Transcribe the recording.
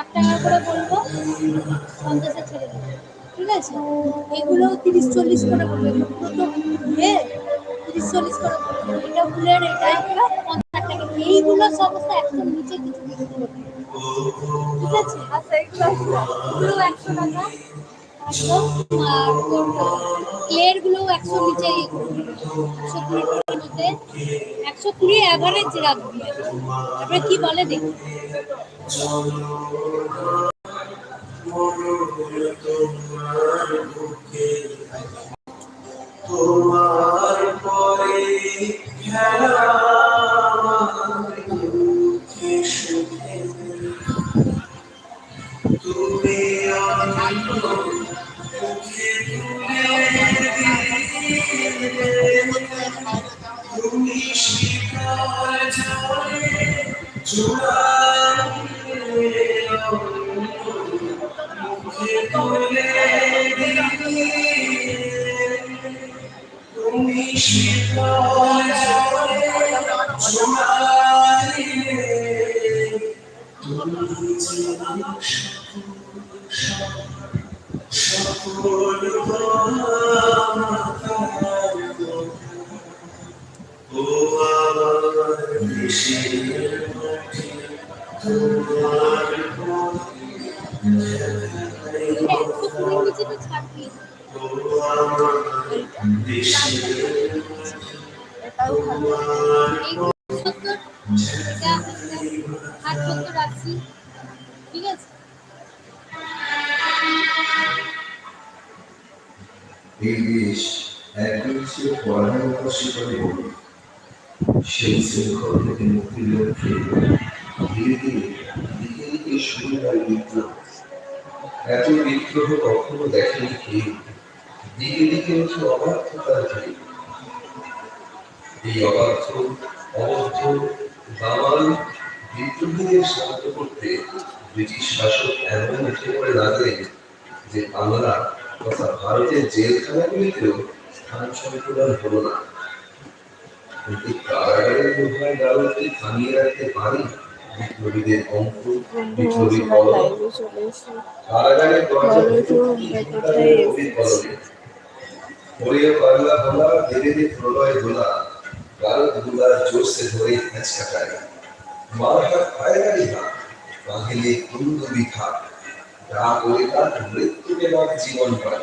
ষাট টাকা করে বলব পঞ্চাশে ছেড়ে দেবো। ঠিক আছে? এগুলো তিরিশ চল্লিশ করে বলব। এগুলো তো ঘুরে তিরিশ চল্লিশ করে বলব। এটা ফুলের এটা পঞ্চাশ টাকা। এইগুলো সমস্ত একদম নিচে কিছু ঠিক আছে? আচ্ছা এগুলো একশো টাকা। একদম আর ক্লের একশো নিচে একশো কুড়ি মধ্যে একশো কুড়ি অ্যাভারেজ রাখবি। তারপরে কি বলে দেখি। তোমার পরে তুমি তুমি যে সকল ও আমার রাখছি ঠিক আছে এই সেই শৃঙ্খল থেকে মুক্তির লক্ষ্যে ধীরে ধীরে দিকে দিকে এত বিদ্রোহ কখনো দেখেনি কেউ দিকে দিকে উঠে অবাধ্যতার ঢেউ এই অবাধ্য, অবদ্ধ দামাল বিদ্রোহীদের শান্ত করতে ব্রিটিশ শাসক এমন উঠে পড়ে লাগলেন যে বাংলা তথা ভারতের জেলখানাগুলিতেও স্থান সংকুলন হলো না। কিন্তু কারাগারের বোধহয় গালকে থামিয়ে রাখতে পারি বিপ্লবীদের অঙ্ক বিপ্লবী কলম। দরজা ওরে ভোলা ধীরে ধীরে প্রলয় ভোলা জোর সে ধরে পায়গারি হাত যা করে তার মৃত্যুকে বাদ জীবন পায়